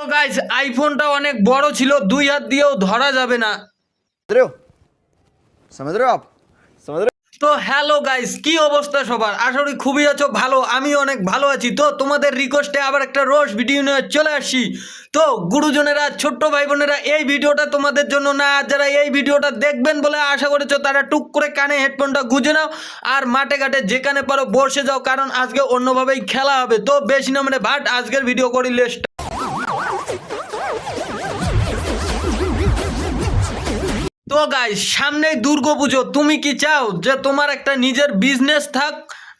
তো গাইজ আইফোনটা অনেক বড় ছিল দুই হাত দিয়েও ধরা যাবে না। তো হ্যালো গাইস কি অবস্থা সবার? আশা করি খুবই আছো ভালো আমি অনেক ভালো আছি। তো তোমাদের রিকোয়েস্টে আবার একটা রোজ ভিডিও নিয়ে চলে আসি তো গুরুজনেরা ছোট্ট ভাই বোনেরা এই ভিডিওটা তোমাদের জন্য না যারা এই ভিডিওটা দেখবেন বলে আশা করেছ তারা টুক করে কানে হেডফোনটা গুঁজে নাও আর মাঠে ঘাটে যেখানে পারো বসে যাও কারণ আজকে অন্যভাবেই খেলা হবে। তো বেশি না মানে ভাট আজকের ভিডিও করি লেস্ট তো গাই সামনেই দুর্গাপুজো তুমি কি চাও যে তোমার একটা নিজের বিজনেস থাক?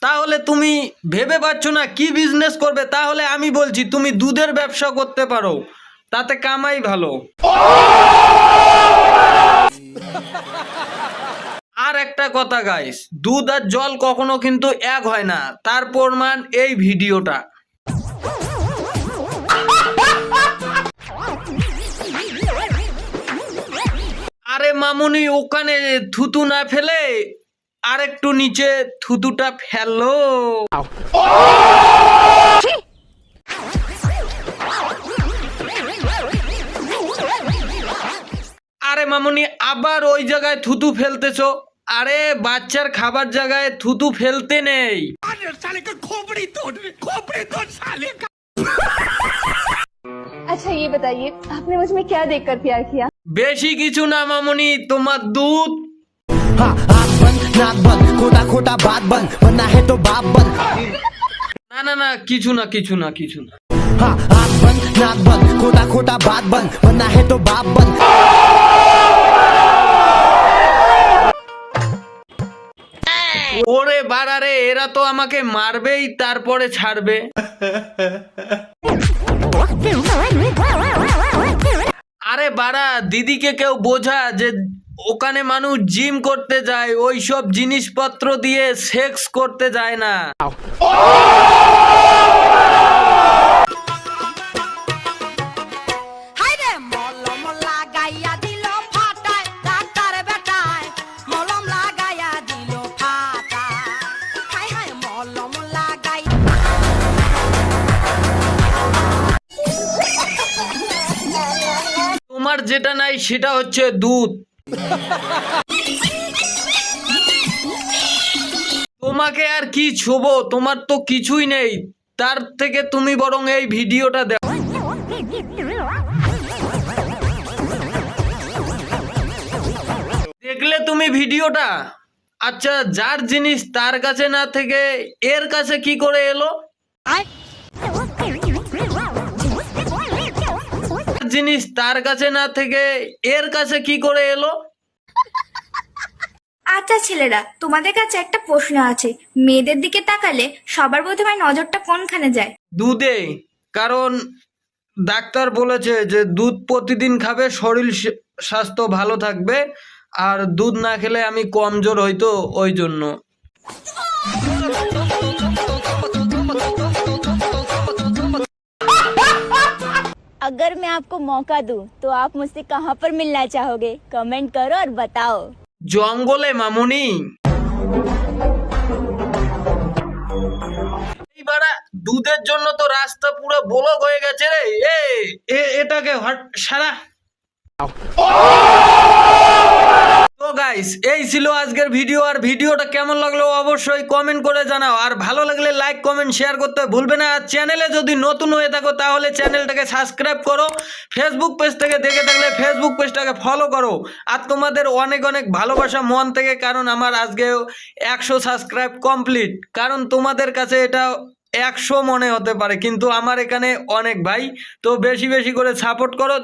তাহলে তুমি ভেবে পাচ্ছ না কি বিজনেস করবে, তাহলে আমি বলছি তুমি দুধের ব্যবসা করতে পারো, তাতে কামাই ভালো। আর একটা কথা গাইস দুধ আর জল কখনো কিন্তু এক হয় না, তার প্রমাণ এই ভিডিওটা মামুনি ওখানে থুতু না ফেলে আর একটু নিচে থুতুটা ফেলল। আরে মামুনি, আবার ওই জায়গায় থুতু ফেলতেছো? আরে বাচ্চার খাবার জায়গায় থুতু ফেলতে নেই। अच्छा ये बताइए आपने मुझ में क्या देखकर प्यार किया বেশি কিছু না মামুনি তোমার দুধ हाँ आँख बंद नाक बंद खोटा खोटा बात बंद बनना है तो बाप बंद না না না কিছু না কিছু না কিছু না हाँ आँख बंद नाक बंद खोटा खोटा बात बंद बनना है तो बाप बंद ওরে বাড়ারে এরা তো আমাকে মারবেই তারপরে ছাড়বে বাড়া, দিদিকে কেউ বোঝা যে ওখানে মানুষ জিম করতে যায় ওই সব জিনিসপত্র দিয়ে সেক্স করতে যায় না। তোমার যেটা নাই সেটা হচ্ছে দুধ। তোমাকে আর কি ছোবো? তোমার তো কিছুই নেই। তার থেকে তুমি বরং এই ভিডিওটা দেখো। দেখলে তুমি ভিডিওটা? আচ্ছা যার জিনিস তার কাছে না থেকে এর কাছে কি করে এলো? জিনিস তার কাছে না থেকে এর কাছে কি করে এলো? আচ্ছা ছেলেরা তোমাদের কাছে একটা প্রশ্ন আছে। মেয়েদের দিকে তাকালে সবার প্রথমে নজরটা কোনখানে যায়? দুধে কারণ ডাক্তার বলেছে যে দুধ প্রতিদিন খাবে শরীর স্বাস্থ্য ভালো থাকবে আর দুধ না খেলে আমি কমজোর হইতো ওই জন্য। अगर मैं आपको मौका दूं तो आप मुझसे कहां पर मिलना चाहोगे कमेंट करो और बताओ জঙ্গলে মামুনি এইবারা দুধের জন্য তো রাস্তা পুরো ব্লক হয়ে গেছে রে এ এ- এটাকে হট সারা তো গাইস এই ছিল আজকের ভিডিও আর ভিডিওটা কেমন লাগল অবশ্যই কমেন্ট করে জানাও। আর ভালো লাগলে লাইক কমেন্ট শেয়ার করতে ভুলবে না। আর চ্যানেলে যদি নতুন হয়ে থাকো, তাহলে চ্যানেলটাকে সাবস্ক্রাইব করো। ফেসবুক পেজ থেকে দেখে থাকলে ফেসবুক পেজটাকে ফলো করো। আর তোমাদের অনেক অনেক ভালোবাসা মন থেকে, কারণ আমার আজকে একশো সাবস্ক্রাইব কমপ্লিট কারণ তোমাদের কাছে এটা একশো মনে হতে পারে, কিন্তু আমার এখানে অনেক ভাই। তো বেশি বেশি করে সাপোর্ট করো।